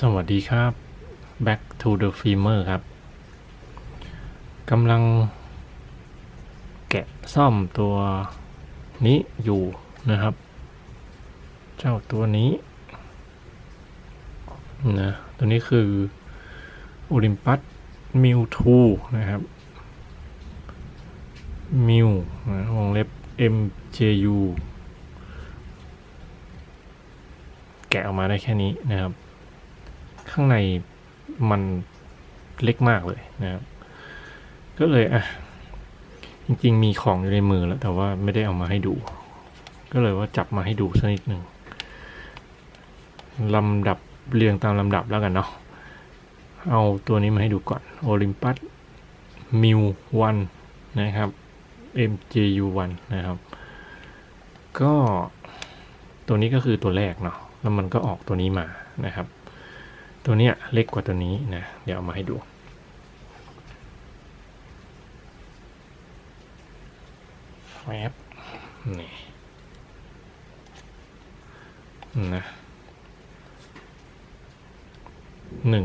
สวัสดีครับ Back to the Filmer ครับกำลังแกะซ่อมตัวนี้อยู่นะครับ เจ้าตัวนี้นะตัวนี้คือ Olympus m i w 2นะครับ m i w นะวงเล็บ MJU แกะออกมาได้แค่นี้นะครับ ข้างในมันเล็กมากเลยนะครับ ก็เลยอะจริง ๆ มีของอยู่ในมือแล้ว แต่ว่าไม่ได้เอามาให้ดู ก็เลยว่าจับมาให้ดูสักนิดหนึ่งลำดับเรียงตามลำดับแล้วกันเนาะเอาตัวนี้มาให้ดูก่อน Olympus m i w 1นะครับ MJU 1 นะครับ ก็ตัวนี้ก็คือตัวแรกเนาะแล้วมันก็ออกตัวนี้มานะครับ ตัวเนี้ยเล็กกว่าตัวนี้นะ เดี๋ยวเอามาให้ดู แฟบนี่นะหนึ่ง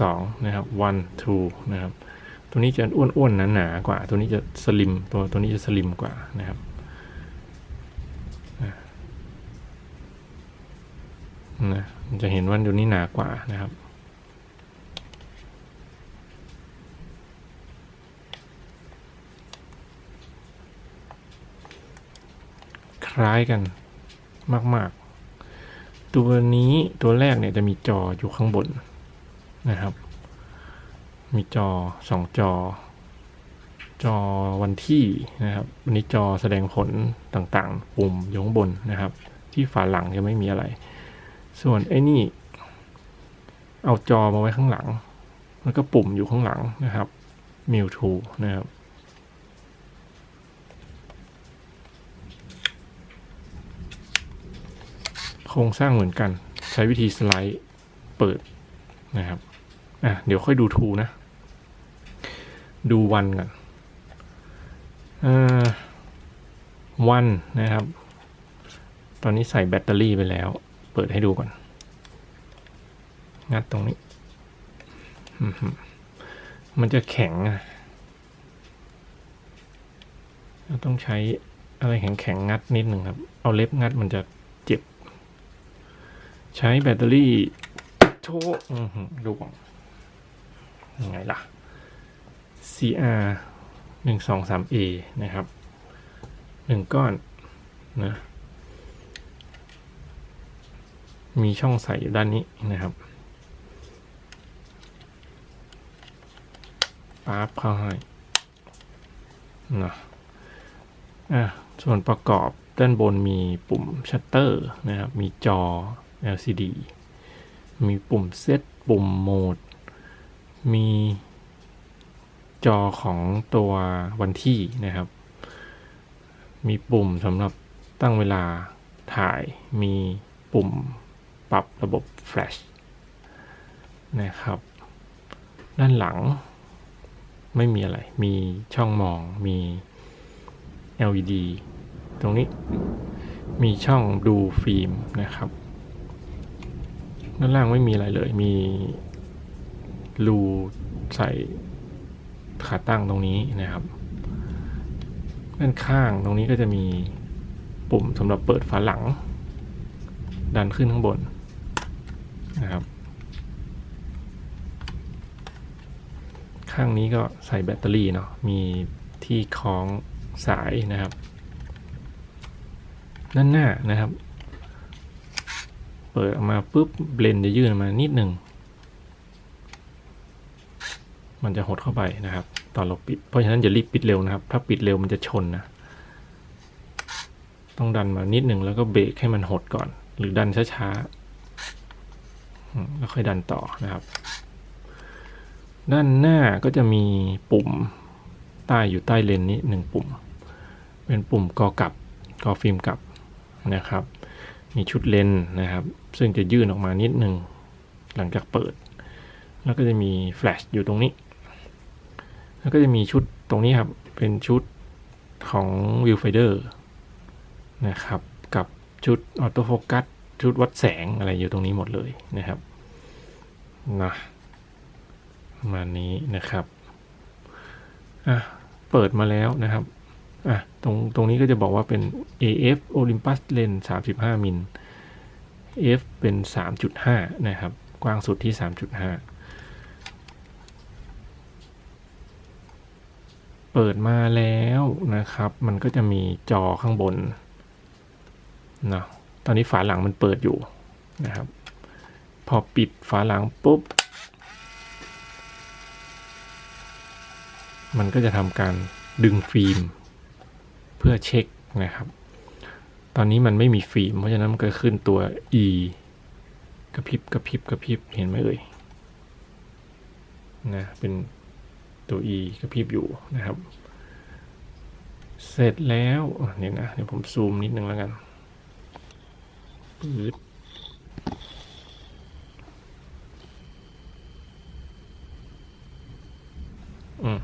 สองนะครับ one two นะครับ ตัวนี้จะอ้วนๆหนาๆกว่า ตัวนี้จะสลิม ตัวตัวนี้จะสลิมกว่านะครับนะนะมัน จะเห็นว่าตัวนี้หนากว่านะครับ คล้ายกันมาก ๆ ตัวนี้ตัวแรกเนี่ยจะมีจออยู่ข้างบนนะครับ มีจอสองจอ จอวันที่นะครับวันนี้จอแสดงผลต่างๆ ปุ่มอยู่ข้างบนนะครับ ที่ฝาหลังจะไม่มีอะไร ส่วนไอ้นี่ เอาจอมาไว้ข้างหลัง แล้วก็ปุ่มอยู่ข้างหลังนะครับมิวทูนะครับ โครงสร้างเหมือนกัน ใช้วิธีสไลด์เปิดนะครับ อะ เดี๋ยวค่อยดูทูนะ ดูวันกันอ่าวันนะครับ ตอนนี้ใส่แบตเตอรี่ไปแล้ว เปิดให้ดูก่อน งัดตรงนี้ มันจะแข็งอะเราต้องใช้อะไรแข็งๆงัดนิดหนึ่งครับ เอาเล็บงัดมันจะเจ็บ ใช้แบตเตอรี่โชว์ดูก่อนยังไงล่ะ CR หนึ่งสองสาม A นะครับหนึ่งก้อนนะ มีช่องใส่อยู่ด้านนี้นะครับปั๊บเข้าให้นะอะส่วนประกอบด้านบนมีปุ่มชัตเตอร์นะครับ มีจอ LCD มีปุ่มเซตปุ่มโหมด มีจอของตัววันที่นะครับ มีปุ่มสำหรับตั้งเวลาถ่าย มีปุ่ม ปรับระบบแฟลชนะครับ ด้านหลังไม่มีอะไร มีช่องมอง มี LED ตรงนี้ มีช่องดูฟิล์มนะครับ ด้านล่างไม่มีอะไรเลย มีรูใส่ขาตั้งตรงนี้นะครับ ด้านข้างตรงนี้ก็จะมีปุ่มสำหรับเปิดฝาหลัง ดันขึ้นข้างบนนะครับ ข้างนี้ก็ใส่แบตเตอรี่เนาะมีที่คล้องสายนะครับด้านหน้านะครับ เปิดออกมาปุ๊บเบลนจะยื่นมานิดหนึ่งมันจะหดเข้าไปนะครับ ตอนเราปิด เพราะฉะนั้นอย่ารีบปิดเร็วนะครับ ถ้าปิดเร็วมันจะชนนะ ต้องดันมานิดหนึ่งแล้วก็เบรกให้มันหดก่อน หรือดันช้าๆแล้วค่อยดันต่อนะครับ ด้านหน้าก็จะมีปุ่มใต้อยู่ใต้เลนนี้หนึ่งปุ่ม เป็นปุ่มกอกลับกอฟิล์มกลับนะครับ มีชุดเลนนะครับ ซึ่งจะยื่นออกมานิดหนึ่งหลังจากเปิด แล้วก็จะมีแฟลชอยู่ตรงนี้ แล้วก็จะมีชุดตรงนี้ครับ เป็นชุดของ Viewfinder นะครับ กับชุดออโต้โฟกัสชุดวัดแสงอะไรอยู่ตรงนี้หมดเลยนะครับนะ ประมาณนี้นะครับอะเปิดมาแล้วนะครับอะตรงตรงนี้ก็จะบอกว่าเป็น AF Olympus Lens 35 มิล F เป็น 3.5 นะครับ กว้างสุดที่ 3.5 เปิดมาแล้วนะครับ มันก็จะมีจอข้างบนเนาะตอนนี้ฝาหลังมันเปิดอยู่นะครับ พอปิดฝาหลังปุ๊บ มันก็จะทำการดึงฟิล์ม เพื่อเช็คนะครับ ตอนนี้มันไม่มีฟิล์ม เพราะฉะนั้นมันก็ขึ้นตัว E กระพริบกระพริบกระพริบเห็นไหมเอ่ยนะเป็นตัว E กระพริบอยู่นะครับ เสร็จแล้วเนี่ยนะเดี๋ยวผมซูมนิดนึงแล้วกันปืดอืม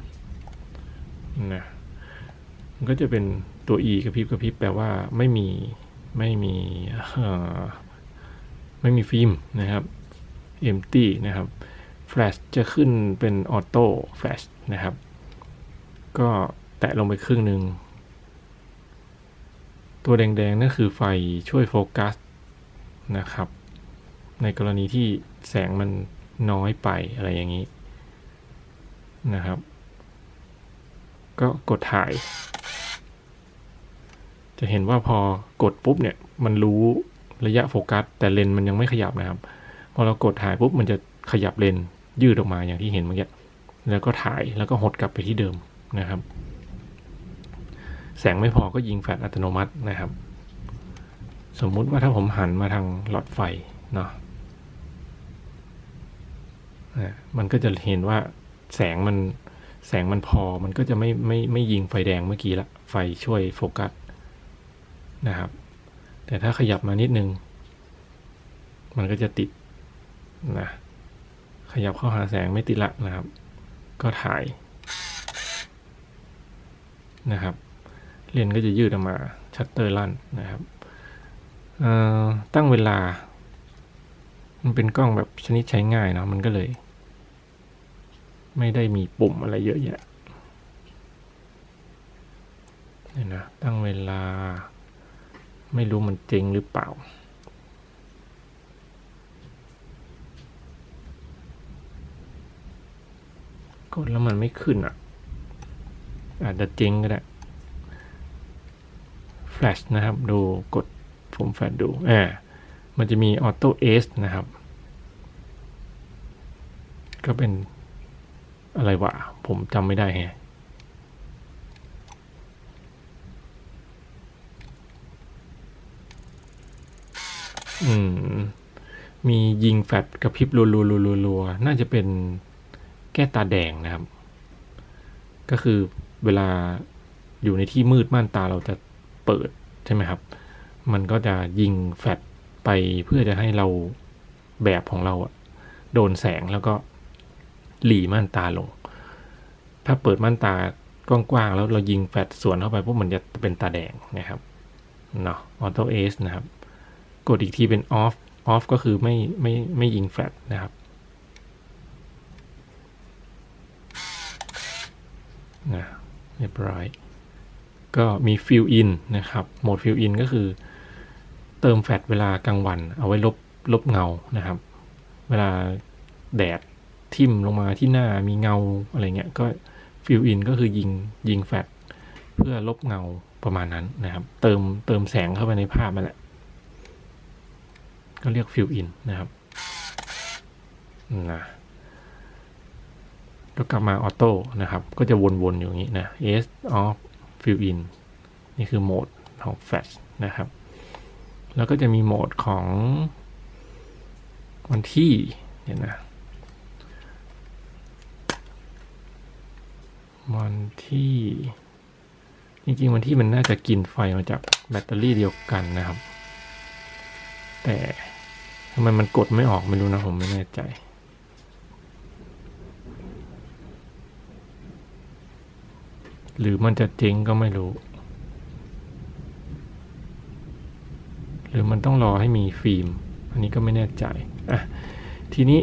นะ มันก็จะเป็นตัว E กระพริบกระพริบแปลว่าไม่มีไม่มีไม่มีฟิล์มนะครับ empty นะครับ flash จะขึ้นเป็น auto flash นะครับ ก็แตะลงไปครึ่งหนึ่ง ตัวแดงๆนั่นคือไฟช่วยโฟกัสนะครับ ในกรณีที่แสงมันน้อยไปอะไรอย่างนี้นะครับ ก็กดถ่าย จะเห็นว่าพอกดปุ๊บเนี่ยมันรู้ระยะโฟกัส แต่เลนส์มันยังไม่ขยับนะครับ พอเรากดถ่ายปุ๊บมันจะขยับเลนส์ยืดออกมาอย่างที่เห็นเมื่อกี้แล้วก็ถ่ายแล้วก็หดกลับไปที่เดิมนะครับ แสงไม่พอก็ยิงแฟลชอัตโนมัตินะครับ สมมุติว่าถ้าผมหันมาทางหลอดไฟเนาะมันก็จะเห็นว่าแสงมันแสงมันพอมันก็จะไม่ไม่ไม่ยิงไฟแดงเมื่อกี้ละไฟช่วยโฟกัส นะครับ แต่ถ้าขยับมานิดนึง มันก็จะติดนะขยับเข้าหาแสงไม่ติดละนะครับ ก็ถ่ายนะครับ เลนก็จะยืดออกมาชัตเตอร์ลั่นนะครับตั้งเวลา มันเป็นกล้องแบบชนิดใช้ง่ายเนาะมันก็เลย ไม่ได้มีปุ่มอะไรเยอะแยะเนี่ยนะตั้งเวลา ไม่รู้มันจริงหรือเปล่า กดแล้วมันไม่ขึ้นอะ อาจจะเจ๊งก็ได้แฟลชนะครับ ดูกดผมแฟลชดูอ่ามันจะมีออโต้เอสนะครับ ก็เป็นอะไรวะ ผมจำไม่ได้แฮะ อืม มียิงแฟลกระพริบรัวๆๆๆน่าจะเป็นแก้ตาแดงนะครับ ก็คือเวลาอยู่ในที่มืดม่านตาเราจะเปิดใช่ไหมครับ มันก็จะยิงแฟลไปเพื่อจะให้เราแบบของเราอะโดนแสงแล้วก็หลีม่านตาลง ถ้าเปิดม่านตากว้างๆ แล้วเรายิงแฟลสวนเข้าไปพวกมันจะเป็นตาแดงนะครับ เนาะออโต้เอสนะครับ กดอีกทีเป็นออฟออฟก็คือไม่ไม่ไม่ยิงแฟลชนะครับนะเรียบร้อย ก็มีฟิลอินนะครับ โหมดฟิลอินก็คือ เติมแฟลชเวลากลางวัน เอาไว้ลบลบเงานะครับ เวลาแดดทิ่มลงมาที่หน้ามีเงาอะไรเงี้ยก็ฟิลอินก็คือยิงยิงแฟลชเพื่อลบเงาประมาณนั้นนะครับ เติมเติมแสงเข้าไปในภาพนั่นแหละ ก็เรียกฟิลอินนะครับนะก็กลับมาออโต้นะครับ ก็จะวนๆอยู่อย่างนี้นะ S of fill in นี่คือโหมดของ Flash นะครับ แล้วก็จะมีโหมดของวันที่เนี่ยนะวันที่ จริงๆ วันที่มันน่าจะกินไฟมาจากแบตเตอรี่เดียวกันนะครับ แต่ ทำไมมันกดไม่ออกไม่รู้นะผมไม่แน่ใจหรือมันจะเจ๊งก็ไม่รู้ หรือมันต้องรอให้มีฟิล์ม อันนี้ก็ไม่แน่ใจ อะ ทีนี้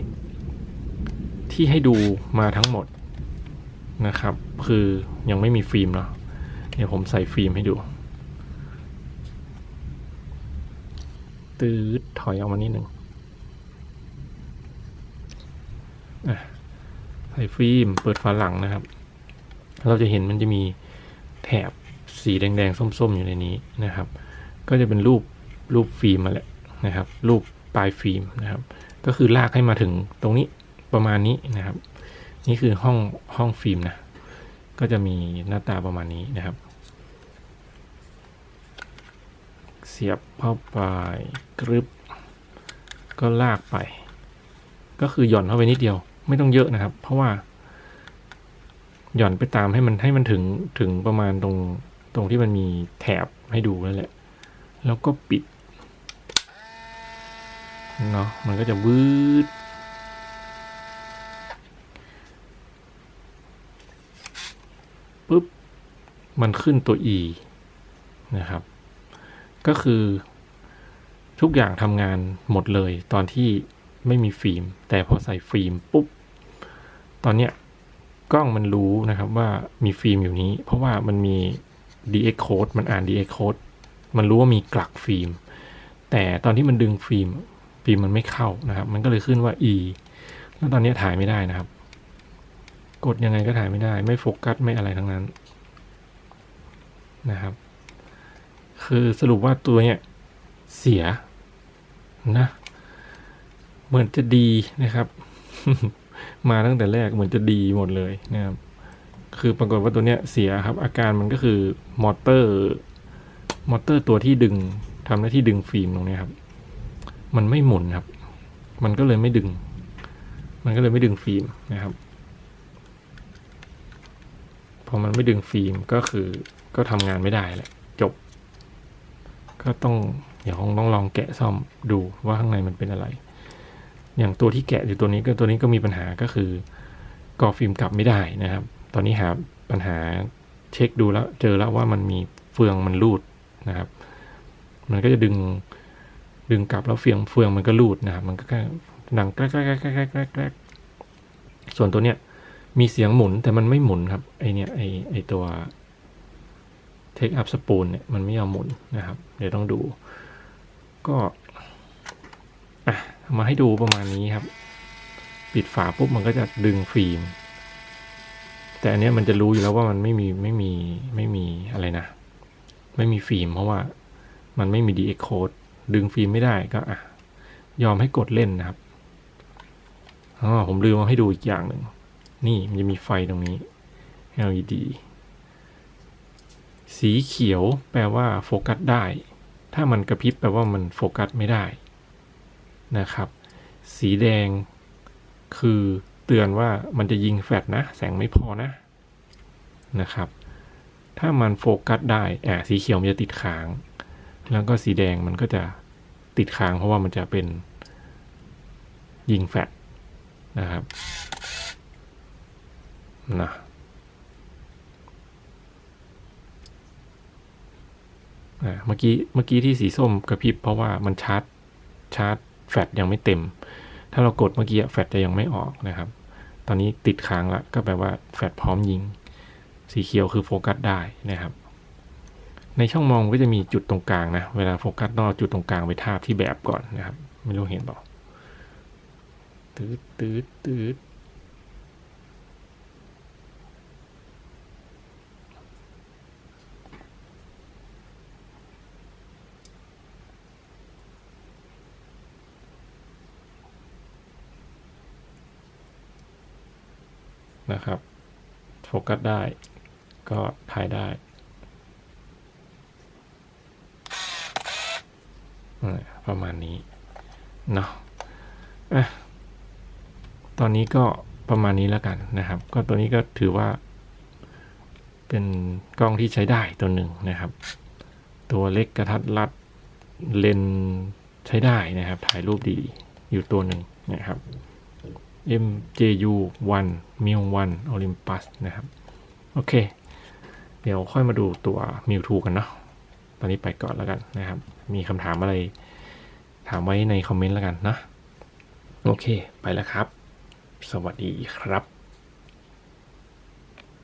ที่ให้ดูมาทั้งหมดนะครับ คือยังไม่มีฟิล์มเนาะ เดี๋ยวผมใส่ฟิล์มให้ดู ตืดถอยออกมานิดหนึ่งอะ ใส่ฟิล์มเปิดฝาหลังนะครับ เราจะเห็นมันจะมีแถบสีแดงๆ ส้มๆ อยู่ในนี้นะครับ ก็จะเป็นรูปรูปฟิล์มมาแหละนะครับ รูปปลายฟิล์มนะครับ ก็คือลากให้มาถึงตรงนี้ประมาณนี้นะครับ นี่คือห้องห้องฟิล์มนะ ก็จะมีหน้าตาประมาณนี้นะครับ เสียบเข้าไปกรึบก็ลากไป ก็คือหย่อนเข้าไปนิดเดียว ไม่ต้องเยอะนะครับ เพราะว่า หย่อนไปตามให้มันให้มันถึงถึงประมาณตรงตรงที่มันมีแถบให้ดูนั่นแหละ แล้วก็ปิดเนาะมันก็จะวืดปุ๊บ มันขึ้นตัว e นะครับ ก็คือ ทุกอย่างทำงานหมดเลยตอนที่ไม่มีฟิล์ม แต่พอใส่ฟิล์มปุ๊บ ตอนเนี้ยกล้องมันรู้นะครับว่ามีฟิล์มอยู่นี้ เพราะว่ามันมี DX code มันอ่าน DX code มันรู้ว่ามีกลักฟิล์ม แต่ตอนที่มันดึงฟิล์ม ฟิล์มมันไม่เข้านะครับ มันก็เลยขึ้นว่า E แล้วตอนนี้ถ่ายไม่ได้นะครับ กดยังไงก็ถ่ายไม่ได้ ไม่โฟกัสไม่อะไรทั้งนั้นนะครับ คือสรุปว่าตัวเนี้ยเสียนะ เหมือนจะดีนะครับ มาตั้งแต่แรกเหมือนจะดีหมดเลยนะครับคือปรากฏว่าตัวเนี้ยเสียครับ อาการมันก็คือมอเตอร์มอเตอร์ตัวที่ดึงทำหน้าที่ดึงฟิล์มตรงนี้ครับ มันไม่หมุนครับ มันก็เลยไม่ดึง มันก็เลยไม่ดึงฟิล์มนะครับพอมันไม่ดึงฟิล์มก็คือก็ทำงานไม่ได้แหละจบ ก็ต้องเดี๋ยวคงต้องลองแกะซ่อมดูว่าข้างในมันเป็นอะไร อย่างตัวที่แกะอยู่ตัวนี้ก็ตัวนี้ก็มีปัญหาก็คือกอฟิล์มกลับไม่ได้นะครับ ตอนนี้หาปัญหาเช็คดูแล้วเจอแล้วว่ามันมีเฟืองมันรูดนะครับ มันก็จะดึงดึงกลับแล้วเฟืองเฟืองมันก็รูดนะครับ มันก็แค่ดังแกรกแกรกแกรกแกรกแกรกแกรกส่วนตัวเนี้ยมีเสียงหมุนแต่มันไม่หมุนครับไอเนี้ยไอไอตัว take up spoon เนี่ยมันไม่ยอมหมุนนะครับ เดี๋ยวต้องดู ก็อะ มาให้ดูประมาณนี้ครับ ปิดฝาปุ๊บมันก็จะดึงฟิล์ม แต่อันนี้มันจะรู้อยู่แล้วว่ามันไม่มีไม่มีไม่มีอะไรนะ ไม่มีฟิล์ม เพราะว่ามันไม่มี DX code ดึงฟิล์มไม่ได้ก็อะยอมให้กดเล่นนะครับอ๋อผมลืมมาให้ดูอีกอย่างหนึ่ง นี่มันจะมีไฟตรงนี้ LED สีเขียวแปลว่าโฟกัสได้ ถ้ามันกระพริบแปลว่ามันโฟกัสไม่ได้ นะครับ สีแดงคือเตือนว่ามันจะยิงแฟลชนะ แสงไม่พอนะนะครับ ถ้ามันโฟกัสได้อ่าสีเขียวมันจะติดค้าง แล้วก็สีแดงมันก็จะติดค้างเพราะว่ามันจะเป็นยิงแฟลชนะครับนะเมื่อกี้เมื่อกี้ที่สีส้มกระพริบเพราะว่ามันชาร์จชาร์จ แฟลชยังไม่เต็ม ถ้าเรากดเมื่อกี้แฟลชจะยังไม่ออกนะครับ ตอนนี้ติดค้างละก็แปลว่าแฟลชพร้อมยิง สีเขียวคือโฟกัสได้นะครับ ในช่องมองก็จะมีจุดตรงกลางนะ เวลาโฟกัสต้องเอาจุดตรงกลางไปทาบที่แบบก่อนนะครับ ไม่รู้เห็นเปล่าตืดตืดตืด นะครับ โฟกัสได้ก็ถ่ายได้ประมาณนี้เนาะอะตอนนี้ก็ประมาณนี้แล้วกันนะครับ ก็ตัวนี้ก็ถือว่า เป็นกล้องที่ใช้ได้ตัวหนึ่งนะครับ ตัวเล็กกระทัดรัดเลนส์ใช้ได้นะครับ ถ่ายรูปดีอยู่ตัวหนึ่งนะครับ MJU 1 Mu 1 Olympus นะครับ โอเค เดี๋ยวค่อยมาดูตัว Mu 2กันเนาะตอนนี้ไปก่อนแล้วกันนะครับ มีคำถามอะไรถามไว้ในคอมเมนต์แล้วกันนะ โอเค ไปแล้วครับ สวัสดีครับ